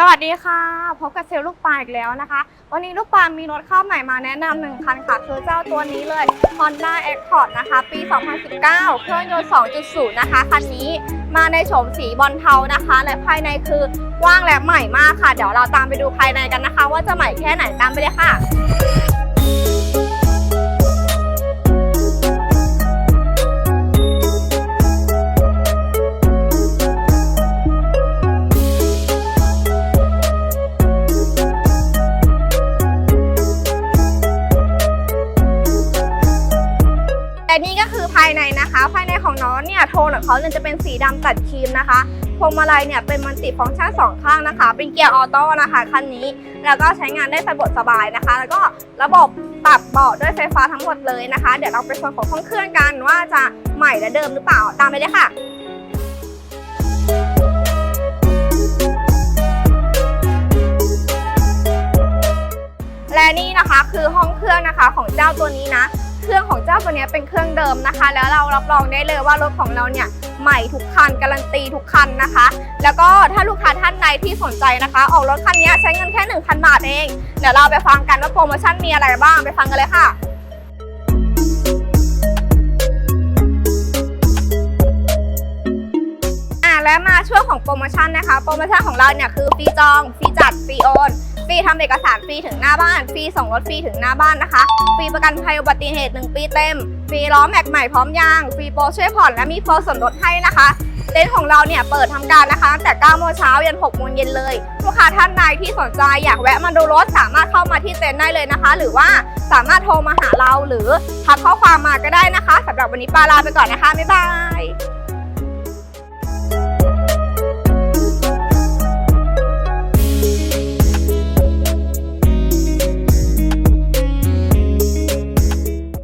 สวัสดีค่ะ พบกับเซลล์ลูกปลาอีกแล้วนะคะ วันนี้ลูกปลามีรถเข้าใหม่มาแนะนำหนึ่งคันค่ะ คือเจ้าตัวนี้เลย Honda Accord นะคะ ปี 2019 เครื่องยนต์ 2.0 นะคะ คันนี้มาในโฉมสีบอลเทานะคะ และภายในคือกว้างและใหม่มากค่ะ เดี๋ยวเราตามไปดูภายในกันนะคะ ว่าจะใหม่แค่ไหนตามไปเลยค่ะ แต่นี่ก็คือภายในนะคะ ภายในของน้องเนี่ยโทนของเขาเนี่ยจะเป็นสีดำตัดครีมนะคะพวงมาลัยเนี่ยเป็นมันติฟังก์ชันสองข้างนะคะ เป็นเกียร์ออโต้นะคะคันนี้ แล้วก็ใช้งานได้สะดวกสบายนะคะ แล้วก็ระบบปรับเบาะด้วยไฟฟ้าทั้งหมดเลยนะคะ เดี๋ยวเราไปชมของห้องเครื่องกันว่าจะใหม่และเดิมหรือเปล่าตามไปเลยค่ะและนี่นะคะคือห้องเครื่องนะคะของเจ้าตัวนี้นะ เครื่องของเจ้าตัวนี้เป็นเครื่องเดิมนะคะ แล้วเรารับรองได้เลยว่ารถของเราเนี่ยใหม่ทุกคันการันตีทุกคันนะคะ แล้วก็ถ้าลูกค้าท่านใดที่สนใจนะคะ ออกรถคันนี้ใช้เงินแค่ 1,000 บาทเอง เดี๋ยวเราไปฟังกันว่าโปรโมชั่นมีอะไรบ้างไปฟังกันเลยค่ะอะและมาช่วงของโปรโมชั่นนะคะ โปรโมชั่นของเราเนี่ยคือฟรีจอง ฟรีจัด ฟรีโอน ฟรีทำเอกสารฟรีถึงหน้าบ้าน ฟรีส่งรถฟรีถึงหน้าบ้านนะคะ ฟรีประกันภัยอุบัติเหตุ 1 ปีเต็ม ฟรีล้อแม็กใหม่พร้อมยาง ฟรีโปรช่วยผ่อนและมีโปรส่วนลดให้นะคะเต็นท์ของเราเนี่ยเปิดทำการนะคะตั้งแต่9โมงเช้ายัน6โมงเย็นเลย ลูกค้าท่านใดที่สนใจอยากแวะมาดูรถสามารถเข้ามาที่เต็นท์ได้เลยนะคะ หรือว่าสามารถโทรมาหาเราหรือทักข้อความมาก็ได้นะคะสำหรับวันนี้ปาลาไปก่อนนะคะบ๊ายบาย